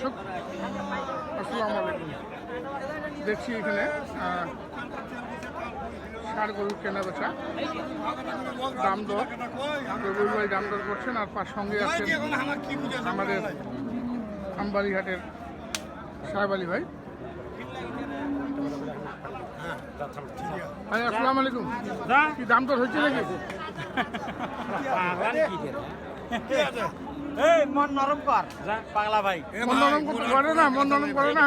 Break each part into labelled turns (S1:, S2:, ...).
S1: দর্শক আসসালামু আলাইকুম। দেখছি এখানে ষাড় গরু কেনা বেচা। দাম দর রবিউল ভাই দাম দর করছেন আর তার সঙ্গে আছেন আমাদের আমবাড়িঘাটের সাহেব আলী ভাই। ভাই আসসালামু আলাইকুম। কি দাম দর হচ্ছে নাকি?
S2: এই মন নরম কর। যা পাগলা ভাই।
S1: মন নরম করে না মন নরম করে না।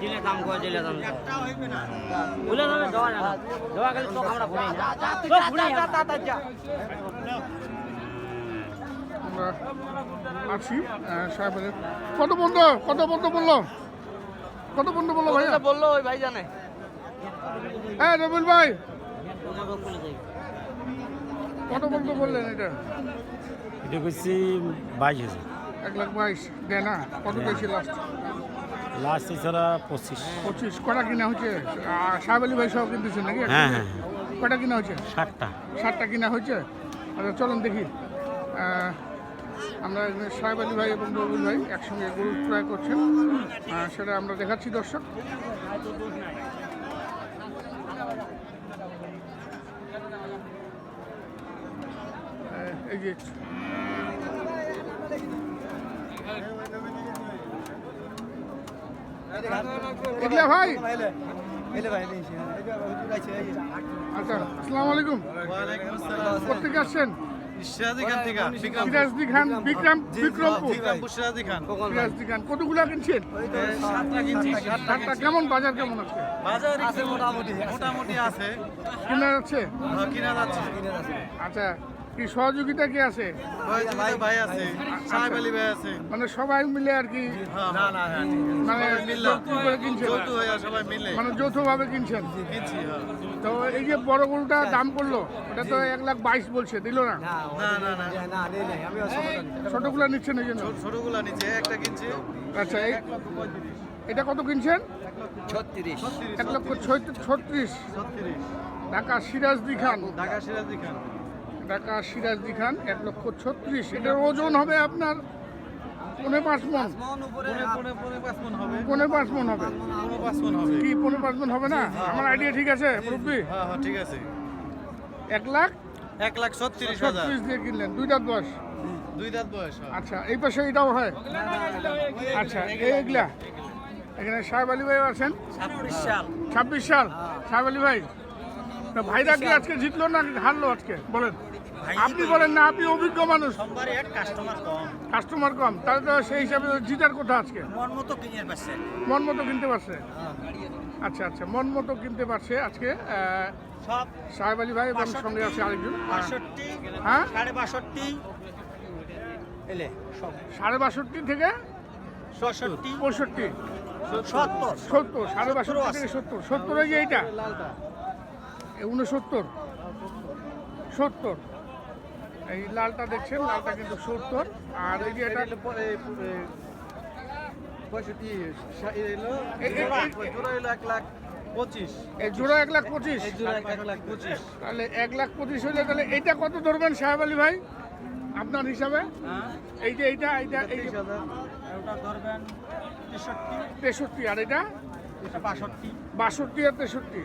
S3: দিলে দাম করে দিলে দাম বলে দামে দেওয়া যাবে দেওয়া গেলে তো আমরা না। তো
S1: সাহেব কত বন্ধ? কত বন্ধ বলল? কত বন্ধ বলল ভাইয়া?
S2: বলল ওই ভাই জানে?
S1: হ্যাঁ রবিল ভাই। কত বন্ধ বললেন এটা?
S2: এটা করছি বাইশ হাজার।
S1: এক লাখ বাইশ। দেয় না কত দিয়েছি লাস্ট
S2: লাস্ট এছাড়া পঁচিশ।
S1: পঁচিশ। কটা কিনা হচ্ছে সাহেব আলী ভাই সব কিনতেছেন নাকি?
S2: হ্যাঁ হ্যাঁ।
S1: কটা কিনা হচ্ছে
S2: ষাটটা
S1: ষাটটা কিনা হয়েছে? আচ্ছা চলুন দেখি। আমরা সাহেব আলী ভাই এবং রবিউল ভাই একসঙ্গে গরু ক্রয় করছেন। সেটা আমরা দেখাচ্ছি দর্শক। এই যে এগুলা ভাই? আচ্ছা আসসালামু আলাইকুম। কোথেকে আসছেন? সিরাজদি খান বিক্রম বিক্রমপুর। সিরাজদি খান কতগুলা কিনছেন? কেমন? বাজার কেমন আছে?
S4: বাজার আছে মোটামুটি মোটামুটি আছে।
S1: কেনা যাচ্ছে?
S4: হ্যাঁ, কিনা যাচ্ছে।
S1: আচ্ছা কি সহযোগিতা কি আছে?
S4: ভাই ভাই আছে। সাহেব আলী ভাই আছে।
S1: মানে সবাই মিলে আর কি?
S4: না না
S1: মানে কিনছেন?
S4: যৌথ হয়ে সবাই মিলে।
S1: মানে যৌথভাবে কিনছেন?
S4: কিনছি হ্যাঁ।
S1: তো এই যে বড় গরুটা দাম করল ওটা তো এক লাখ বাইশ বলছে দিল না?
S4: না না না
S1: ছোটগুলা নিচ্ছেন এই জন্য?
S4: ছোটগুলা নিচে একটা কিনছি।
S1: আচ্ছা এটা কত কিনছেন? এক লক্ষ ছত্রিশ।
S4: ছত্রিশ।
S1: ঢাকা সিরাজদি খান।
S4: ঢাকা সিরাজি খান।
S1: ঢাকা সিরাজদি খান এক লক্ষ ছত্রিশ। এটার ওজন হবে আপনার পনেরো পাঁচ মন।
S4: পনে পনে পনে পাঁচ মন হবে।
S1: মন
S4: মন
S1: কি পনেরো পাঁচ মন হবে না? আমার আইডিয়া ঠিক আছে মুরব্বী?
S4: হ্যাঁ হ্যাঁ ঠিক আছে।
S1: এক লাখ?
S4: এক লাখ ছত্রিশ
S1: ছত্রিশ দিয়ে কিনলেন দুইটা দশ
S4: দুই দাঁত বয়স হ্যাঁ।
S1: আচ্ছা এই পাশে এটাও হয়? আচ্ছা এইগুলা। এখানে সাহেব আলী ভাই আছেন? ছাব্বিশ সাল। সাহেব আলী ভাই তা ভাইরা কি আজকে জিতলো না হারলো আজকে? বলেন। আপনি বলেন না আপনি অভিজ্ঞ মানুষ।
S2: কাস্টমার কম।
S1: কাস্টমার কম। তাহলে তো সেই হিসাবে জিতার কথা আজকে।
S2: মন মতো কিনে পাচ্ছে।
S1: মন মতো কিনতে পারছে? আচ্ছা আচ্ছা মন মতো কিনতে পারছে আজকে সাহেব আলী ভাই এবং সঙ্গে আছে আরেকজন। হ্যাঁ?
S2: সাড়ে বাষট্টি।
S1: সাড়ে বাষট্টি থেকে
S2: ছষট্টি।
S1: পঁয়ষট্টি।
S2: সত্তর।
S1: সত্তর সাড়ে বাষট্টি থেকে সত্তর। সত্তর এই যে এইটা? উনসত্তর। সত্তর। এই লালটা দেখছেন লালটা কিন্তু সত্তর। আর এই যে এটা
S4: পঁয়ষট্টি এক লাখ পঁচিশ।
S1: এই জোড়া এক
S4: জোড়া এক লাখ পঁচিশ।
S1: তাহলে এক লাখ পঁচিশ হলে তাহলে কত ধরবেন সাহেব আলী ভাই? আপনার হিসাবে? এই যে এইটা এইটা এই
S2: ধরবেন তেষট্টি।
S1: তেষট্টি আর এটা?
S2: এটা বাষট্টি।
S1: বাষট্টি আর তেষট্টি।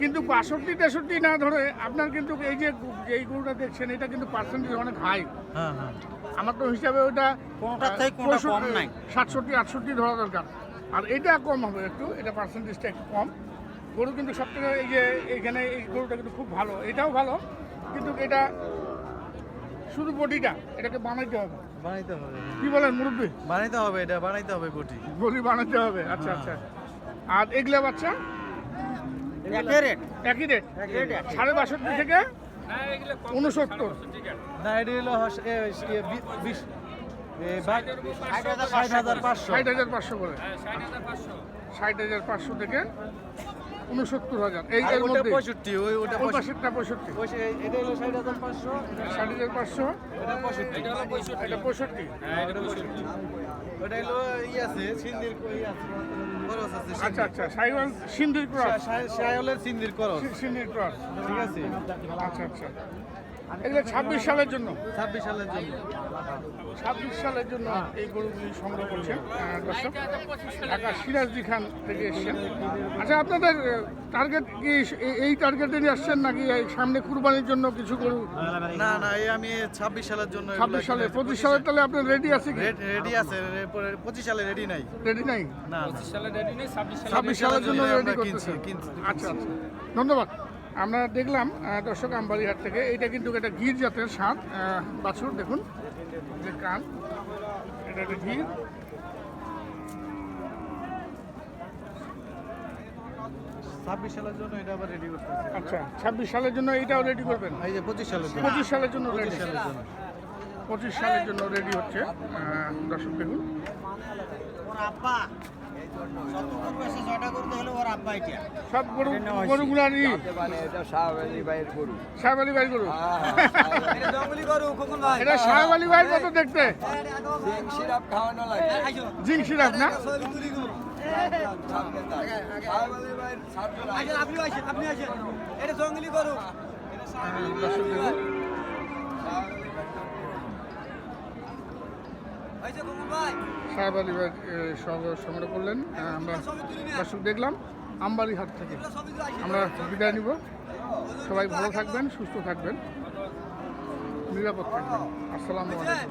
S1: কিন্তু বাষট্টি তেষট্টি না ধরে আপনার কিন্তু এই যে এই গরুটা দেখছেন এটা কিন্তু পার্সেন্টেজ অনেক হাই
S4: হ্যাঁ হ্যাঁ।
S1: আমার তো হিসাবে ওটা। সাতষট্টি আটষট্টি ধরা দরকার। আর এটা কম হবে একটু এটা পার্সেন্টেজটা একটু কম। গরু কিন্তু সব থেকে এই যে এইখানে এই গরুটা কিন্তু খুব ভালো এটাও ভালো কিন্তু এটা শুধু বডিটা এটাকে বানাইতে হবে।
S4: বানাইতে হবে।
S1: কি বলেন মুরব্বী?
S4: বানাইতে হবে এটা বানাইতে হবে বটি।
S1: বডি বানাইতে হবে আচ্ছা আচ্ছা। আর এগুলা বাচ্চা?
S2: একই রেট
S1: একই রেট সাড়ে বাষট্টি থেকে উনসত্তর।
S4: না এটি হলো বিশ। ষাট হাজার পাঁচশো।
S1: ষাট হাজার পাঁচশো করে। ষাট হাজার পাঁচশো থেকে উনসত্তর হাজার। এই এর
S4: ওটা
S1: মধ্যে
S4: পঁয়ষট্টি ওই ওটা
S1: ওই
S4: পঁয়ষট্টি। এটা হলো ষাট হাজার পাঁচশো।
S1: ষাট হাজার পাঁচশো।
S4: এটা পঁয়ষট্টি।
S1: এটা পঁয়ষট্টি।
S4: ওটা হলো ই আছে সিন্দির ই আছে
S1: আচ্ছা আচ্ছা সাইওয়াল ক্রস?
S4: সিন্দির খরচ।
S1: সিন্ধির ক্রস।
S4: ঠিক আছে?
S1: আচ্ছা আচ্ছা। এগুলো ছাব্বিশ সালের জন্য?
S4: ছাব্বিশ সালের জন্য।
S1: ছাব্বিশ সালের জন্য এই গরুগুলি সংগ্রহ করছেন দর্শক। ঢাকা সিরাজদি খান থেকে এসছেন। আচ্ছা আপনাদের টার্গেট কি? এই- টার্গেটে নিয়ে আসছেন নাকি এই সামনে কুরবানির জন্য কিছু গরু?
S4: না না এই আমি ছাব্বিশ সালের জন্য
S1: ছাব্বিশ সালে পঁচিশ সালের তাহলে আপনার রেডি আছে
S4: রেডি আছে পঁচিশ সালে রেডি নাই।
S1: রেডি নাই?
S4: না
S1: ছাব্বিশ সালের জন্য রেডি
S4: কিনছি,
S1: আচ্ছা আচ্ছা। ধন্যবাদ। আমরা দেখলাম দর্শক আমবাড়িহাট থেকে। এটা কিন্তু একটা গির জাতের সার বাছুর দেখুন। যে কান এটা একটা গির।
S4: ছাব্বিশ সালের জন্য এটা আবার রেডি করতে
S1: আচ্ছা ছাব্বিশ সালের জন্য এইটাও রেডি করবেন?
S4: এই যে পঁচিশ সালের জন্য।
S1: পঁচিশ সালের জন্য
S4: পঁচিশ
S1: রেডি
S4: সালের জন্য।
S1: পঁচিশ সালের জন্য রেডি হচ্ছে দর্শক দেখুন।
S2: ওর আব্বা ছয়টা করতে হলে ওর আব্বা
S1: সব গরু
S5: মানে শাহ আলী গরু।
S1: ভাই।
S2: এটা ভাই
S1: দেখতে। জিং সিরাপ না।
S2: আপনি আসেন আপনি আসেন। এটা জঙ্গলি গরু।
S1: সাহেব আলী সঙ্গে সংগ্রহ করলেন। আমরা দর্শক দেখলাম, আমবাড়ি হাট থেকে। আমরা বিদায় নিব। সবাই ভালো থাকবেন, সুস্থ থাকবেন। নিরাপদ থাকবেন। আসসালাম আলাইকুম।